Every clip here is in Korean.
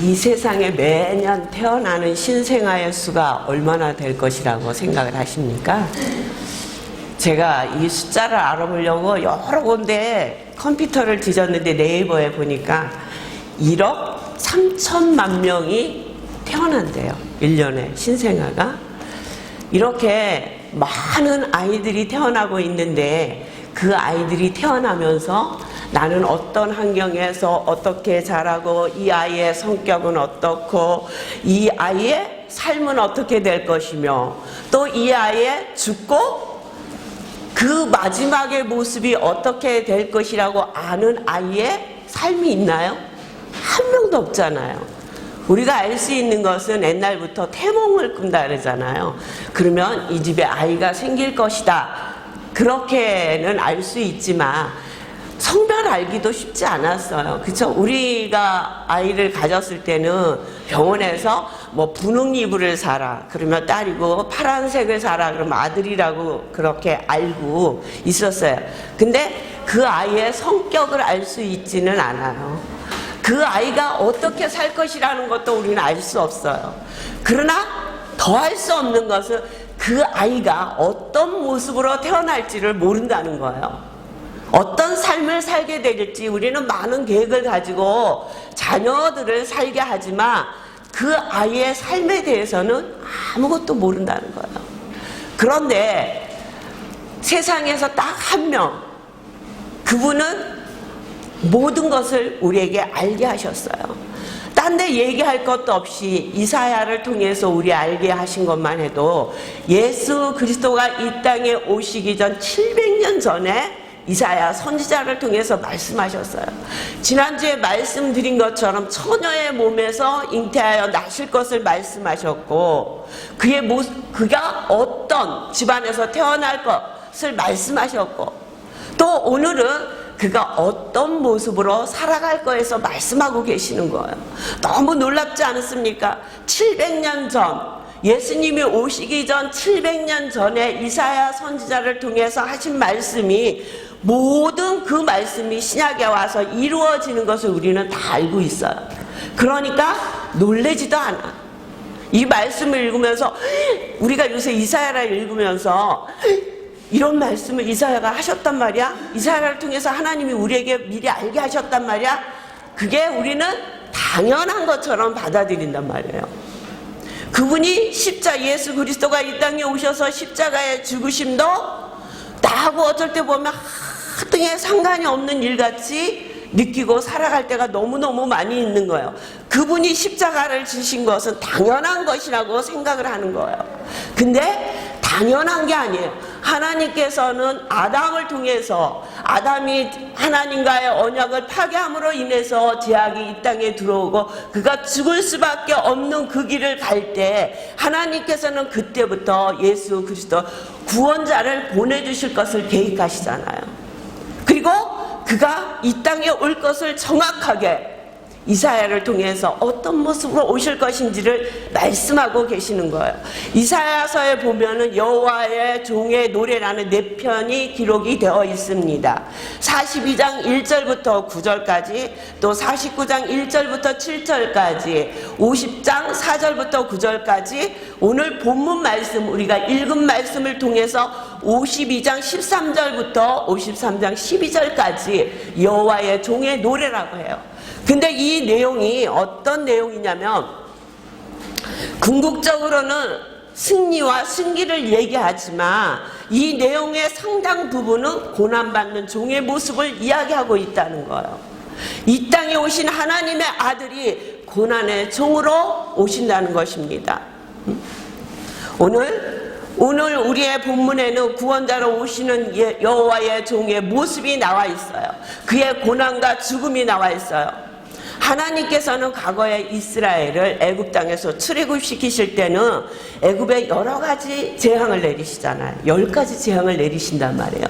이 세상에 매년 태어나는 신생아의 수가 얼마나 될 것이라고 생각을 하십니까? 제가 이 숫자를 알아보려고 여러 군데 컴퓨터를 뒤졌는데 네이버에 보니까 1억 3천만 명이 태어난대요. 1년에 신생아가. 이렇게 많은 아이들이 태어나고 있는데 그 아이들이 태어나면서 나는 어떤 환경에서 어떻게 자라고 이 아이의 성격은 어떻고 이 아이의 삶은 어떻게 될 것이며 또 이 아이의 죽고 그 마지막의 모습이 어떻게 될 것이라고 아는 아이의 삶이 있나요? 한 명도 없잖아요. 우리가 알 수 있는 것은 옛날부터 태몽을 꾼다 그러잖아요. 그러면 이 집에 아이가 생길 것이다. 그렇게는 알 수 있지만 성별 알기도 쉽지 않았어요. 그쵸? 우리가 아이를 가졌을 때는 병원에서 뭐 분홍 이불을 사라. 그러면 딸이고 파란색을 사라. 그러면 아들이라고 그렇게 알고 있었어요. 근데 그 아이의 성격을 알 수 있지는 않아요. 그 아이가 어떻게 살 것이라는 것도 우리는 알 수 없어요. 그러나 더할수 없는 것은 그 아이가 어떤 모습으로 태어날지를 모른다는 거예요. 어떤 삶을 살게 될지 우리는 많은 계획을 가지고 자녀들을 살게 하지만 그 아이의 삶에 대해서는 아무것도 모른다는 거예요. 그런데 세상에서 딱 한 명, 그분은 모든 것을 우리에게 알게 하셨어요. 딴 데 얘기할 것도 없이 이사야를 통해서 우리 알게 하신 것만 해도 예수 그리스도가 이 땅에 오시기 전 700년 전에 이사야 선지자를 통해서 말씀하셨어요. 지난주에 말씀드린 것처럼 처녀의 몸에서 잉태하여 나실 것을 말씀하셨고 그의 모 그가 어떤 집안에서 태어날 것을 말씀하셨고 또 오늘은 그가 어떤 모습으로 살아갈 거에서 말씀하고 계시는 거예요. 너무 놀랍지 않습니까? 700년 전 예수님이 오시기 전 700년 전에 이사야 선지자를 통해서 하신 말씀이 모든 그 말씀이 신약에 와서 이루어지는 것을 우리는 다 알고 있어요. 그러니까 놀래지도 않아. 이 말씀을 읽으면서 우리가 요새 이사야를 읽으면서 이런 말씀을 이사야가 하셨단 말이야. 이사야를 통해서 하나님이 우리에게 미리 알게 하셨단 말이야. 그게 우리는 당연한 것처럼 받아들인단 말이에요. 그분이 십자 예수 그리스도가 이 땅에 오셔서 십자가의 죽으심도 나하고 어쩔 때 보면 하등에 상관이 없는 일같이 느끼고 살아갈 때가 너무너무 많이 있는 거예요. 그분이 십자가를 지신 것은 당연한 것이라고 생각을 하는 거예요. 근데 당연한 게 아니에요. 하나님께서는 아담을 통해서 아담이 하나님과의 언약을 파괴함으로 인해서 제약이 이 땅에 들어오고 그가 죽을 수밖에 없는 그 길을 갈 때 하나님께서는 그때부터 예수 그리스도 구원자를 보내주실 것을 계획하시잖아요. 그리고 그가 이 땅에 올 것을 정확하게 이사야를 통해서 어떤 모습으로 오실 것인지를 말씀하고 계시는 거예요. 이사야서에 보면은 여호와의 종의 노래라는 네 편이 기록이 되어 있습니다. 42장 1절부터 9절까지 또 49장 1절부터 7절까지 50장 4절부터 9절까지 오늘 본문 말씀 우리가 읽은 말씀을 통해서 52장 13절부터 53장 12절까지 여호와의 종의 노래라고 해요. 근데 이 내용이 어떤 내용이냐면 궁극적으로는 승리와 승기를 얘기하지만 이 내용의 상당 부분은 고난받는 종의 모습을 이야기하고 있다는 거예요. 이 땅에 오신 하나님의 아들이 고난의 종으로 오신다는 것입니다. 오늘 오늘 우리의 본문에는 구원자로 오시는 예- 여호와의 종의 모습이 나와 있어요. 그의 고난과 죽음이 나와 있어요. 하나님께서는 과거에 이스라엘을 애굽 땅에서 출애굽시키실 때는 애굽에 여러 가지 재앙을 내리시잖아요. 열 가지 재앙을 내리신단 말이에요.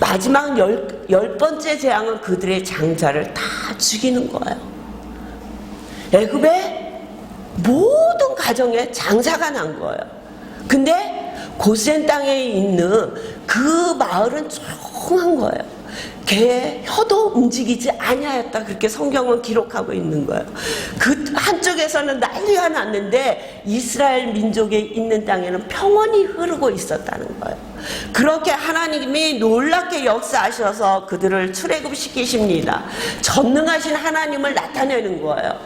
마지막 열, 열 번째 재앙은 그들의 장자를 다 죽이는 거예요. 애굽의 모든 가정에 장사가 난 거예요. 근데 고센 땅에 있는 그 마을은 조용한 거예요. 개의 혀도 움직이지 아니하였다 그렇게 성경은 기록하고 있는 거예요. 그 한쪽에서는 난리가 났는데 이스라엘 민족에 있는 땅에는 평온이 흐르고 있었다는 거예요. 그렇게 하나님이 놀랍게 역사하셔서 그들을 출애굽시키십니다. 전능하신 하나님을 나타내는 거예요.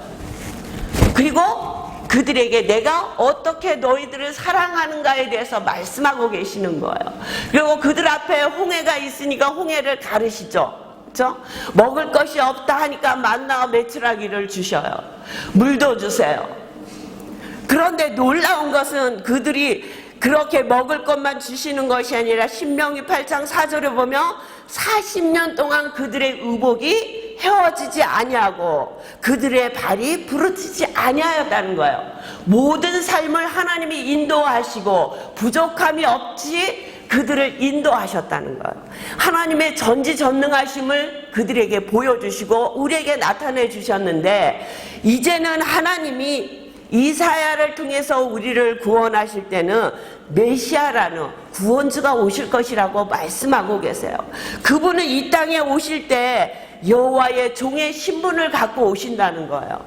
그리고 그들에게 내가 어떻게 너희들을 사랑하는가에 대해서 말씀하고 계시는 거예요. 그리고 그들 앞에 홍해가 있으니까 홍해를 가르시죠. 그죠? 먹을 것이 없다 하니까 만나와 메추라기를 주셔요. 물도 주세요. 그런데 놀라운 것은 그들이 그렇게 먹을 것만 주시는 것이 아니라 신명기 8장 4절에 보면 40년 동안 그들의 의복이 헤어지지 아니하고 그들의 발이 부르트지 아니하였다는 거예요. 모든 삶을 하나님이 인도하시고 부족함이 없이 그들을 인도하셨다는 거예요. 하나님의 전지전능하심을 그들에게 보여주시고 우리에게 나타내 주셨는데 이제는 하나님이 이사야를 통해서 우리를 구원하실 때는 메시아라는 구원주가 오실 것이라고 말씀하고 계세요. 그분은 이 땅에 오실 때 여호와의 종의 신분을 갖고 오신다는 거예요.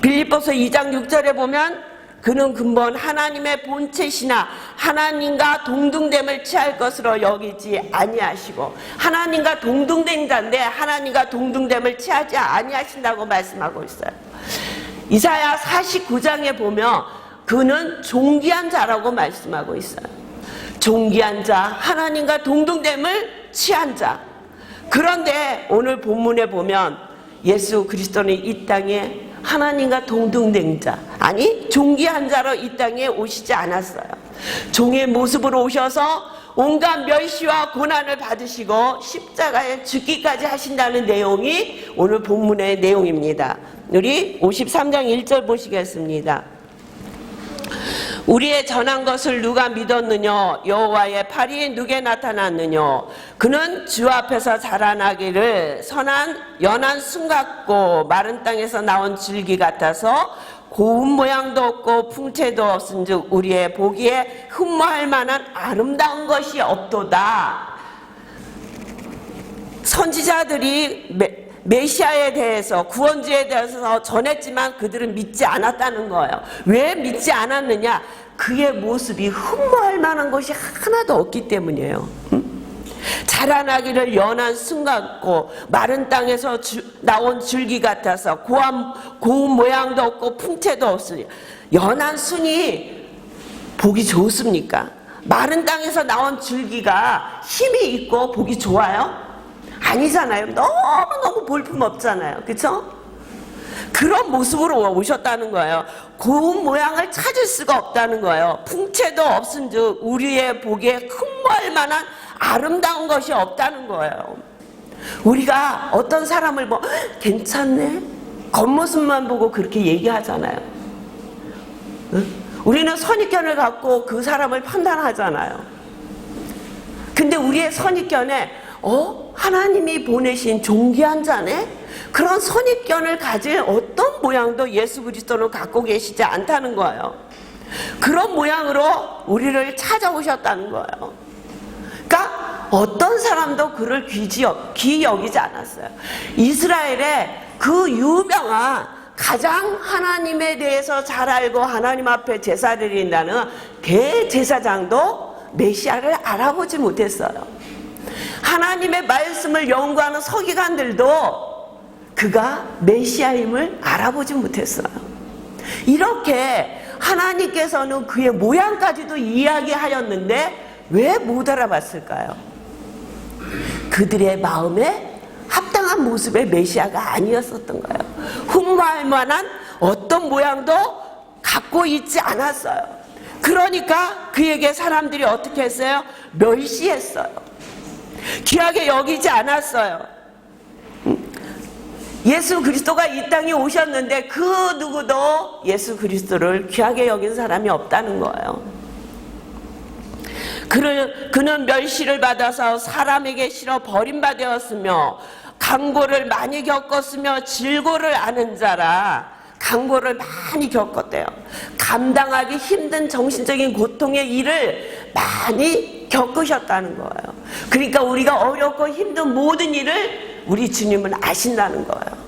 빌립보서 2장 6절에 보면 그는 근본 하나님의 본체시나 하나님과 동등됨을 취할 것으로 여기지 아니하시고 하나님과 동등된 자인데 하나님과 동등됨을 취하지 아니하신다고 말씀하고 있어요. 이사야 49장에 보면 그는 존귀한 자라고 말씀하고 있어요. 존귀한 자, 하나님과 동등됨을 취한 자. 그런데 오늘 본문에 보면 예수 그리스도는 이 땅에 하나님과 동등된 자, 아니 존귀한 자로 이 땅에 오시지 않았어요. 종의 모습으로 오셔서 온갖 멸시와 고난을 받으시고 십자가에 죽기까지 하신다는 내용이 오늘 본문의 내용입니다. 우리 53장 1절 보시겠습니다. 우리의 전한 것을 누가 믿었느냐? 여호와의 팔이 누게 나타났느냐? 그는 주 앞에서 자라나기를 선한 연한 순 같고 마른 땅에서 나온 줄기 같아서 고운 모양도 없고 풍채도 없은즉 우리의 보기에 흠모할 만한 아름다운 것이 없도다. 선지자들이 메, 메시아에 대해서 구원주에 대해서 전했지만 그들은 믿지 않았다는 거예요. 왜 믿지 않았느냐? 그의 모습이 흠모할 만한 것이 하나도 없기 때문이에요. 응? 자라나기를 연한 순 같고 마른 땅에서 주, 나온 줄기 같아서 고한, 고운 모양도 없고 풍채도 없으니 연한 순이 보기 좋습니까? 마른 땅에서 나온 줄기가 힘이 있고 보기 좋아요? 아니잖아요. 너무너무 볼품 없잖아요. 그쵸? 그런 모습으로 오셨다는 거예요. 고운 모양을 찾을 수가 없다는 거예요. 풍채도 없은 즉 우리의 보기에 흠모할 만한 아름다운 것이 없다는 거예요. 우리가 어떤 사람을 뭐 괜찮네? 겉모습만 보고 그렇게 얘기하잖아요. 응? 우리는 선입견을 갖고 그 사람을 판단하잖아요. 근데 우리의 선입견에 어? 하나님이 보내신 존귀한 자네? 그런 선입견을 가진 어떤 모양도 예수 그리스도는 갖고 계시지 않다는 거예요. 그런 모양으로 우리를 찾아오셨다는 거예요. 그러니까 어떤 사람도 그를 귀지, 귀 여기지 않았어요. 이스라엘의 그 유명한 가장 하나님에 대해서 잘 알고 하나님 앞에 제사를 드린다는 대제사장도 메시아를 알아보지 못했어요. 하나님의 말씀을 연구하는 서기관들도 그가 메시아임을 알아보지 못했어요. 이렇게 하나님께서는 그의 모양까지도 이야기하였는데 왜 못 알아봤을까요? 그들의 마음에 합당한 모습의 메시아가 아니었었던 거예요. 흠모할 만한 어떤 모양도 갖고 있지 않았어요. 그러니까 그에게 사람들이 어떻게 했어요? 멸시했어요. 귀하게 여기지 않았어요. 예수 그리스도가 이 땅에 오셨는데 그 누구도 예수 그리스도를 귀하게 여긴 사람이 없다는 거예요. 그를, 그는 멸시를 받아서 사람에게 실어 버림받았으며 강고를 많이 겪었으며 질고를 아는 자라 강고를 많이 겪었대요. 감당하기 힘든 정신적인 고통의 일을 많이 겪으셨다는 거예요. 그러니까 우리가 어렵고 힘든 모든 일을 우리 주님은 아신다는 거예요.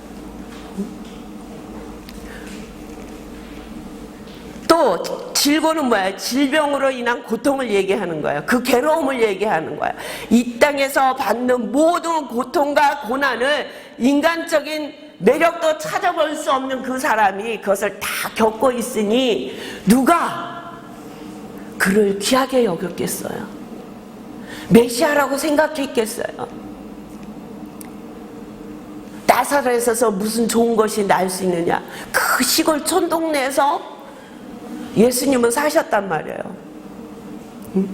또 질고는 뭐야? 질병으로 인한 고통을 얘기하는 거예요. 그 괴로움을 얘기하는 거예요. 이 땅에서 받는 모든 고통과 고난을 인간적인 매력도 찾아볼 수 없는 그 사람이 그것을 다 겪고 있으니 누가 그를 귀하게 여겼겠어요? 메시아라고 생각했겠어요? 나사렛에서 무슨 좋은 것이 날 수 있느냐? 그 시골 촌동네에서 예수님은 사셨단 말이에요. 응?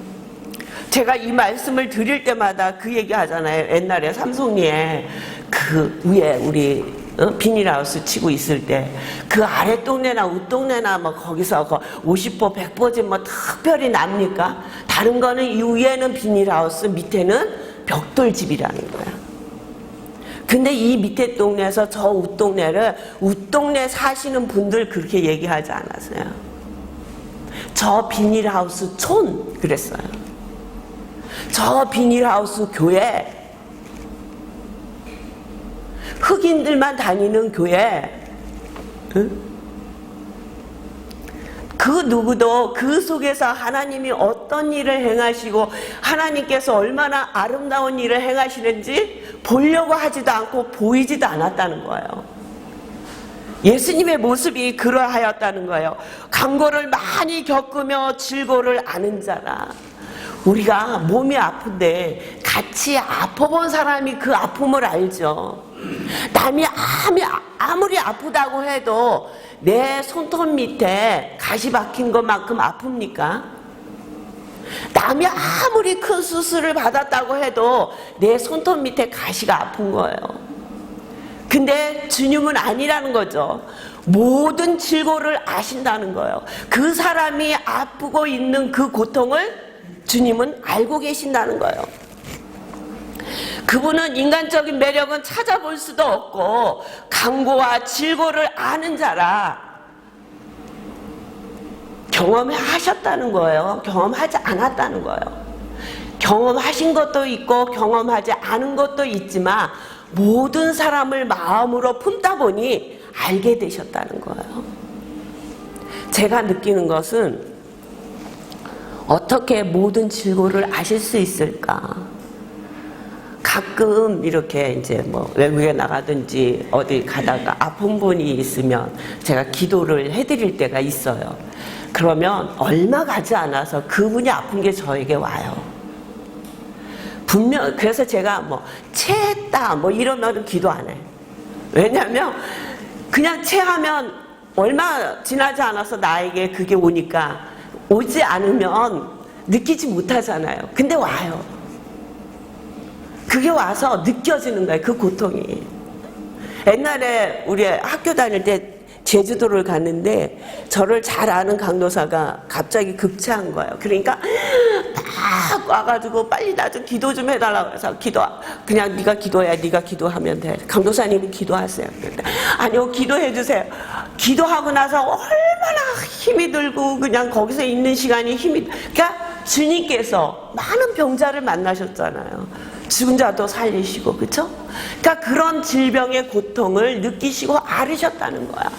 제가 이 말씀을 드릴 때마다 그 얘기 하잖아요. 옛날에 삼송리에 그 위에 우리 어? 비닐하우스 치고 있을 때 그 아래 동네나 윗동네나 뭐 거기서 그 50보 100보지 뭐 특별히 납니까? 다른 거는 이 위에는 비닐하우스 밑에는 벽돌집이라는 거야. 근데 이 밑에 동네에서 저 윗동네를 윗동네 사시는 분들 그렇게 얘기하지 않았어요. 저 비닐하우스 촌 그랬어요. 저 비닐하우스 교회 흑인들만 다니는 교회 응? 그 누구도 그 속에서 하나님이 어떤 일을 행하시고 하나님께서 얼마나 아름다운 일을 행하시는지 보려고 하지도 않고 보이지도 않았다는 거예요. 예수님의 모습이 그러하였다는 거예요. 강고를 많이 겪으며 질고를 아는 자라. 우리가 몸이 아픈데 같이 아파본 사람이 그 아픔을 알죠. 남이 아무리, 아프다고 해도 내 손톱 밑에 가시 박힌 것만큼 아픕니까? 남이 아무리 큰 수술을 받았다고 해도 내 손톱 밑에 가시가 아픈 거예요. 근데 주님은 아니라는 거죠. 모든 질고를 아신다는 거예요. 그 사람이 아프고 있는 그 고통을 주님은 알고 계신다는 거예요. 그분은 인간적인 매력은 찾아볼 수도 없고 강고와 질고를 아는 자라 경험하셨다는 거예요. 경험하지 않았다는 거예요. 경험하신 것도 있고 경험하지 않은 것도 있지만 모든 사람을 마음으로 품다 보니 알게 되셨다는 거예요. 제가 느끼는 것은 어떻게 모든 질고를 아실 수 있을까? 가끔 이렇게 이제 뭐 외국에 나가든지 어디 가다가 아픈 분이 있으면 제가 기도를 해드릴 때가 있어요. 그러면 얼마 가지 않아서 그분이 아픈 게 저에게 와요. 분명 그래서 제가 뭐 체했다 뭐 이러면 기도 안 해. 왜냐하면 그냥 체하면 얼마 지나지 않아서 나에게 그게 오니까 오지 않으면 느끼지 못하잖아요. 근데 와요. 그게 와서 느껴지는 거예요. 그 고통이. 옛날에 우리 학교 다닐 때 제주도를 갔는데 저를 잘 아는 강도사가 갑자기 급체한 거예요. 그러니까 막 와가지고 빨리 나 좀 기도 좀 해달라고 해서 기도 그냥 네가 기도해 네가 기도하면 돼. 강도사님이 기도하세요. 아니요 기도해 주세요. 기도하고 나서 얼마나 힘이 들고 그냥 거기서 있는 시간이 힘이 그러니까 주님께서 많은 병자를 만나셨잖아요. 죽은 자도 살리시고 그쵸? 그러니까 그런 질병의 고통을 느끼시고 앓으셨다는 거야.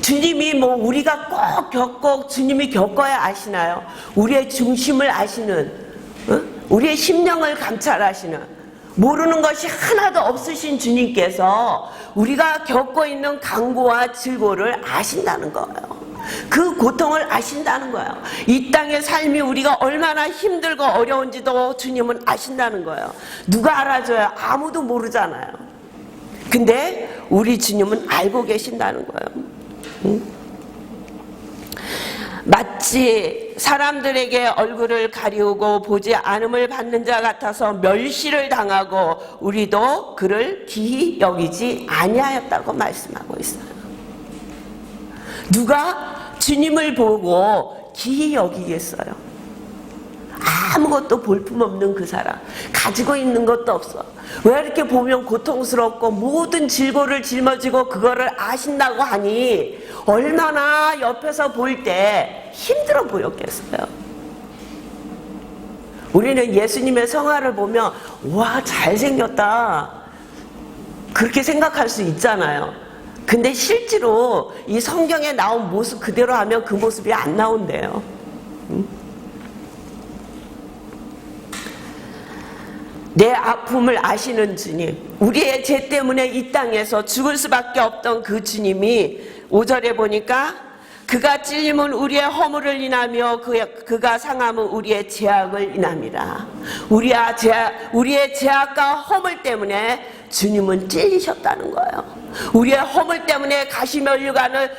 주님이 뭐 우리가 꼭 겪고 주님이 겪어야 아시나요? 우리의 중심을 아시는 어? 우리의 심령을 감찰하시는 모르는 것이 하나도 없으신 주님께서 우리가 겪고 있는 강고와 질고를 아신다는 거예요. 그 고통을 아신다는 거예요. 이 땅의 삶이 우리가 얼마나 힘들고 어려운지도 주님은 아신다는 거예요. 누가 알아줘요? 아무도 모르잖아요. 근데 우리 주님은 알고 계신다는 거예요. 응? 마치 사람들에게 얼굴을 가리우고 보지 않음을 받는 자 같아서 멸시를 당하고 우리도 그를 기히 여기지 아니하였다고 말씀하고 있어요. 누가 주님을 보고 기히 여기겠어요? 아무것도 볼품없는 그 사람. 가지고 있는 것도 없어. 왜 이렇게 보면 고통스럽고 모든 질고를 짊어지고 그거를 아신다고 하니 얼마나 옆에서 볼 때 힘들어 보였겠어요. 우리는 예수님의 성화를 보면 와 잘생겼다 그렇게 생각할 수 있잖아요. 근데 실제로 이 성경에 나온 모습 그대로 하면 그 모습이 안 나온대요. 응? 내 아픔을 아시는 주님, 우리의 죄 때문에 이 땅에서 죽을 수밖에 없던 그 주님이 5절에 보니까 그가 찔림은 우리의 허물을 인하며 그, 그가 상함은 우리의 죄악을 죄악, 우리의 죄악과 허물 때문에 주님은 찔리셨다는 거예요. 우리의 허물 때문에 가시면류관을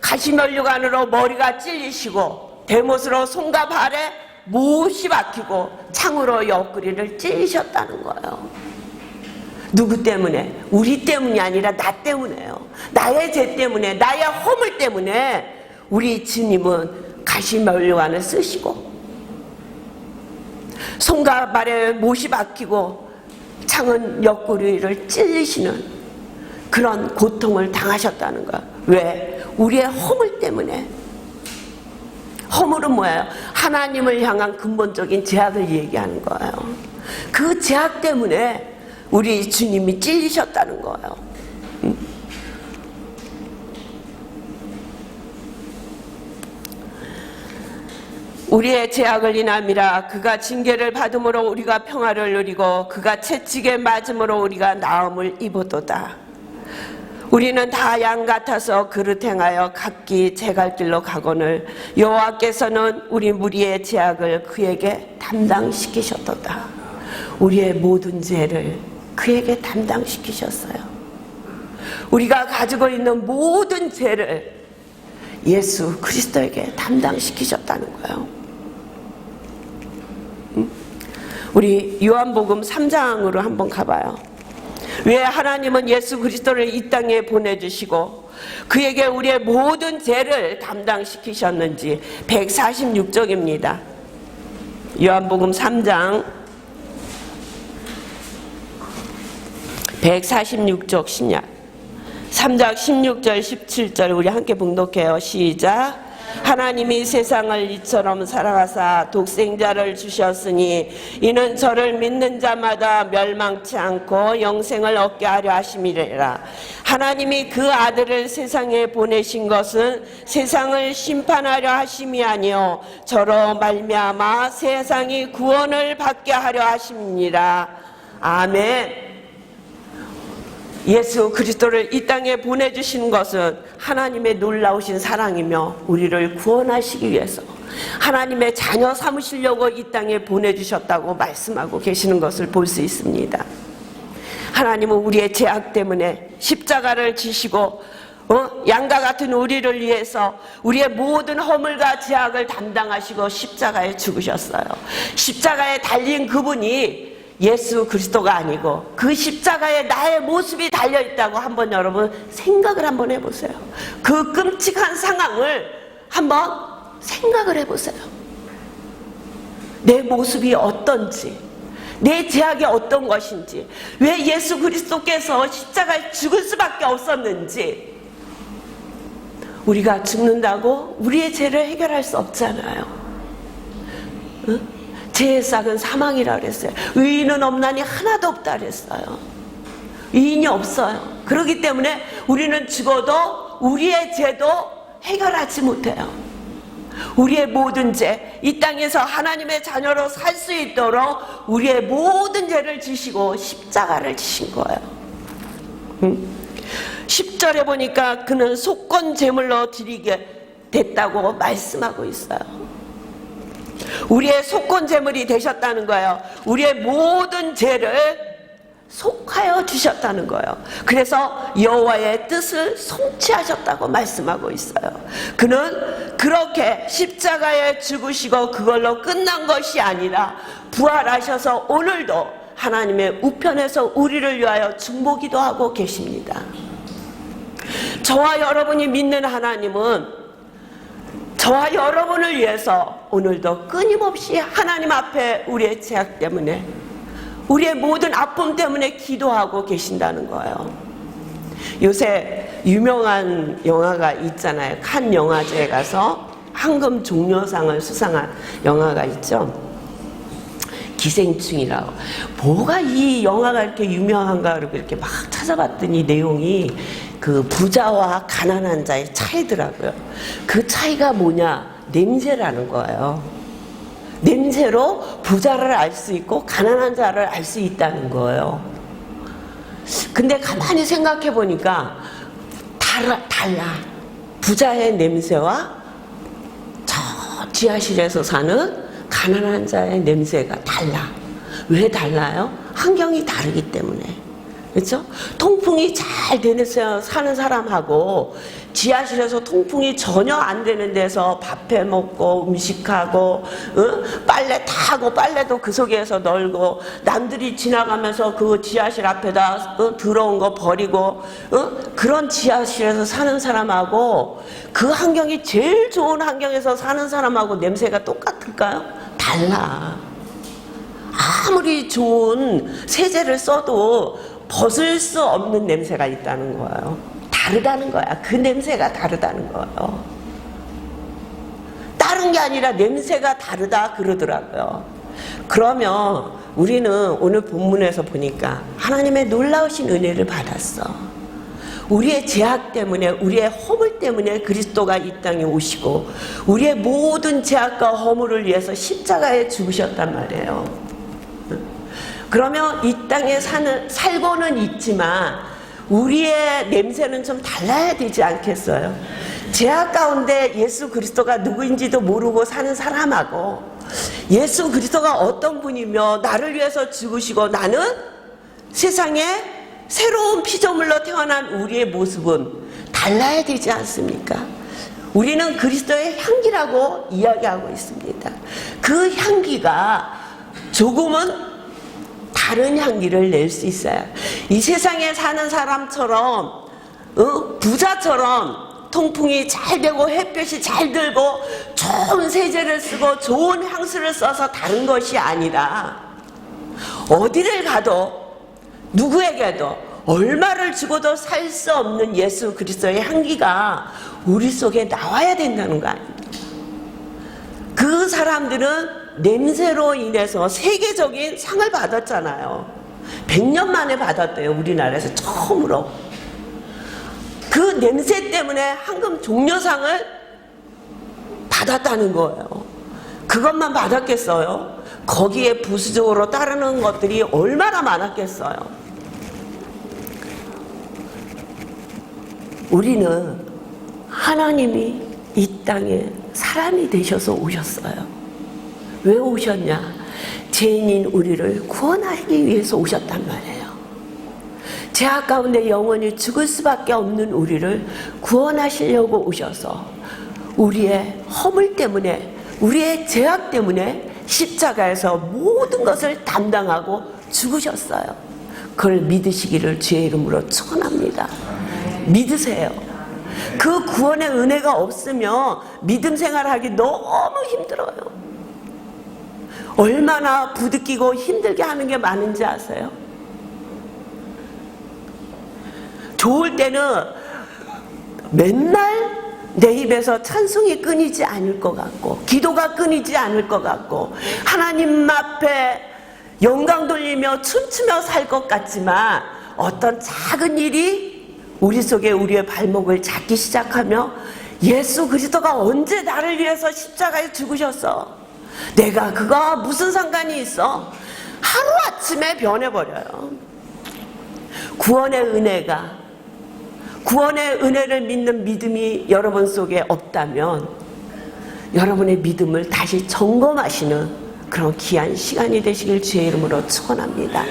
가시면류관으로 머리가 찔리시고 대못으로 손과 발에 못이 박히고 창으로 옆구리를 찔리셨다는 거예요. 누구 때문에? 우리 때문이 아니라 나 때문에요. 나의 죄 때문에, 나의 허물 때문에 우리 주님은 가시면류관을 쓰시고 손과 발에 못이 박히고 창은 옆구리를 찔리시는 그런 고통을 당하셨다는 거야. 왜? 우리의 허물 때문에. 허물은 뭐예요? 하나님을 향한 근본적인 제약을 얘기하는 거예요. 그 제약 때문에 우리 주님이 찔리셨다는 거예요. 우리의 죄악을 인함이라 그가 징계를 받음으로 우리가 평화를 누리고 그가 채찍에 맞음으로 우리가 나음을 입었도다. 우리는 다 양 같아서 그릇 행하여 각기 제갈 길로 가거늘 여호와께서는 우리 무리의 죄악을 그에게 담당시키셨도다. 우리의 모든 죄를 그에게 담당시키셨어요. 우리가 가지고 있는 모든 죄를 예수 그리스도에게 담당시키셨다는 거예요. 우리 요한복음 3장으로 한번 가봐요. 왜 하나님은 예수 그리스도를 이 땅에 보내주시고 그에게 우리의 모든 죄를 담당시키셨는지 146쪽입니다. 요한복음 3장 146쪽 신약 3장 16절 17절 우리 함께 봉독해요. 시작. 하나님이 세상을 이처럼 사랑하사 독생자를 주셨으니 이는 저를 믿는 자마다 멸망치 않고 영생을 얻게 하려 하심이라. 하나님이 그 아들을 세상에 보내신 것은 세상을 심판하려 하심이 아니요 저로 말미암아 세상이 구원을 받게 하려 하심이니라. 아멘. 예수 그리스도를 이 땅에 보내주신 것은 하나님의 놀라우신 사랑이며 우리를 구원하시기 위해서 하나님의 자녀 삼으시려고 이 땅에 보내주셨다고 말씀하고 계시는 것을 볼 수 있습니다. 하나님은 우리의 죄악 때문에 십자가를 지시고 어? 양과 같은 우리를 위해서 우리의 모든 허물과 죄악을 담당하시고 십자가에 죽으셨어요. 십자가에 달린 그분이 예수 그리스도가 아니고 그 십자가에 나의 모습이 달려 있다고 한번 여러분 생각을 한번 해보세요. 그 끔찍한 상황을 한번 생각을 해보세요. 내 모습이 어떤지, 내 제약이 어떤 것인지, 왜 예수 그리스도께서 십자가에 죽을 수밖에 없었는지, 우리가 죽는다고 우리의 죄를 해결할 수 없잖아요. 응? 죄의 싹은 사망이라 그랬어요. 의인은 없나니 하나도 없다 그랬어요. 의인이 없어요. 그렇기 때문에 우리는 죽어도 우리의 죄도 해결하지 못해요. 우리의 모든 죄, 이 땅에서 하나님의 자녀로 살 수 있도록 우리의 모든 죄를 지시고 십자가를 지신 거예요. 응? 10절에 보니까 그는 속건 제물로 드리게 됐다고 말씀하고 있어요. 우리의 속건 제물이 되셨다는 거예요. 우리의 모든 죄를 속하여 주셨다는 거예요. 그래서 여호와의 뜻을 성취하셨다고 말씀하고 있어요. 그는 그렇게 십자가에 죽으시고 그걸로 끝난 것이 아니라 부활하셔서 오늘도 하나님의 우편에서 우리를 위하여 중보기도 하고 계십니다. 저와 여러분이 믿는 하나님은 저와 여러분을 위해서 오늘도 끊임없이 하나님 앞에 우리의 죄악 때문에 우리의 모든 아픔 때문에 기도하고 계신다는 거예요. 요새 유명한 영화가 있잖아요. 칸 영화제에 가서 황금 종려상을 수상한 영화가 있죠. 기생충이라고. 뭐가 이 영화가 이렇게 유명한가 그러고 이렇게 막 찾아봤더니 내용이 그 부자와 가난한 자의 차이더라고요. 그 차이가 뭐냐? 냄새라는 거예요. 냄새로 부자를 알 수 있고 가난한 자를 알 수 있다는 거예요. 근데 가만히 생각해 보니까 달라, 달라. 부자의 냄새와 저 지하실에서 사는 가난한 자의 냄새가 달라. 왜 달라요? 환경이 다르기 때문에. 그렇죠? 통풍이 잘 되는 사- 사는 사람하고 지하실에서 통풍이 전혀 안 되는 데서 밥해 먹고 음식하고 어? 빨래 다 하고 빨래도 그 속에서 널고 남들이 지나가면서 그 지하실 앞에다 어? 들어온 거 버리고 어? 그런 지하실에서 사는 사람하고 그 환경이 제일 좋은 환경에서 사는 사람하고 냄새가 똑같을까요? 달라. 아무리 좋은 세제를 써도 벗을 수 없는 냄새가 있다는 거예요. 다르다는 거야. 그 냄새가 다르다는 거예요. 다른 게 아니라 냄새가 다르다 그러더라고요. 그러면 우리는 오늘 본문에서 보니까 하나님의 놀라우신 은혜를 받았어. 우리의 죄악 때문에 우리의 허물 때문에 그리스도가 이 땅에 오시고 우리의 모든 죄악과 허물을 위해서 십자가에 죽으셨단 말이에요. 그러면 이 땅에 사는 살고는 있지만 우리의 냄새는 좀 달라야 되지 않겠어요? 죄악 가운데 예수 그리스도가 누구인지도 모르고 사는 사람하고 예수 그리스도가 어떤 분이며 나를 위해서 죽으시고 나는 세상에 새로운 피조물로 태어난 우리의 모습은 달라야 되지 않습니까? 우리는 그리스도의 향기라고 이야기하고 있습니다. 그 향기가 조금은 다른 향기를 낼 수 있어요. 이 세상에 사는 사람처럼 어? 부자처럼 통풍이 잘 되고 햇볕이 잘 들고 좋은 세제를 쓰고 좋은 향수를 써서 다른 것이 아니라 어디를 가도 누구에게도 얼마를 주고도 살 수 없는 예수 그리스도의 향기가 우리 속에 나와야 된다는 거 아닙니까? 그 사람들은 냄새로 인해서 세계적인 상을 받았잖아요. 100년 만에 받았대요. 우리나라에서 처음으로. 그 냄새 때문에 황금 종려상을 받았다는 거예요. 그것만 받았겠어요? 거기에 부수적으로 따르는 것들이 얼마나 많았겠어요? 우리는 하나님이 이 땅에 사람이 되셔서 오셨어요. 왜 오셨냐? 죄인인 우리를 구원하기 위해서 오셨단 말이에요. 죄악 가운데 영원히 죽을 수밖에 없는 우리를 구원하시려고 오셔서 우리의 허물 때문에 우리의 죄악 때문에 십자가에서 모든 것을 담당하고 죽으셨어요. 그걸 믿으시기를 주의 이름으로 축원합니다. 믿으세요. 그 구원의 은혜가 없으면 믿음 생활하기 너무 힘들어요. 얼마나 부득이고 힘들게 하는 게 많은지 아세요? 좋을 때는 맨날 내 입에서 찬송이 끊이지 않을 것 같고, 기도가 끊이지 않을 것 같고, 하나님 앞에 영광 돌리며 춤추며 살 것 같지만, 어떤 작은 일이 우리 속에 우리의 발목을 잡기 시작하며, 예수 그리스도가 언제 나를 위해서 십자가에 죽으셨어? 내가 그거 무슨 상관이 있어? 하루아침에 변해버려요. 구원의 은혜가 구원의 은혜를 믿는 믿음이 여러분 속에 없다면 여러분의 믿음을 다시 점검하시는 그런 귀한 시간이 되시길 주의 이름으로 축원합니다.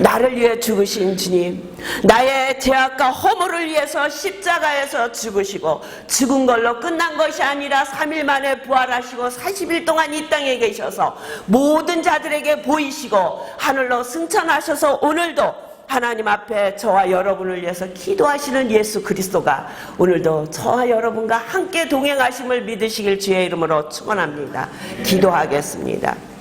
나를 위해 죽으신 주님, 나의 죄악과 허물을 위해서 십자가에서 죽으시고 죽은 걸로 끝난 것이 아니라 3일 만에 부활하시고 40일 동안 이 땅에 계셔서 모든 자들에게 보이시고 하늘로 승천하셔서 오늘도 하나님 앞에 저와 여러분을 위해서 기도하시는 예수 그리스도가 오늘도 저와 여러분과 함께 동행하심을 믿으시길 주의 이름으로 축원합니다. 기도하겠습니다.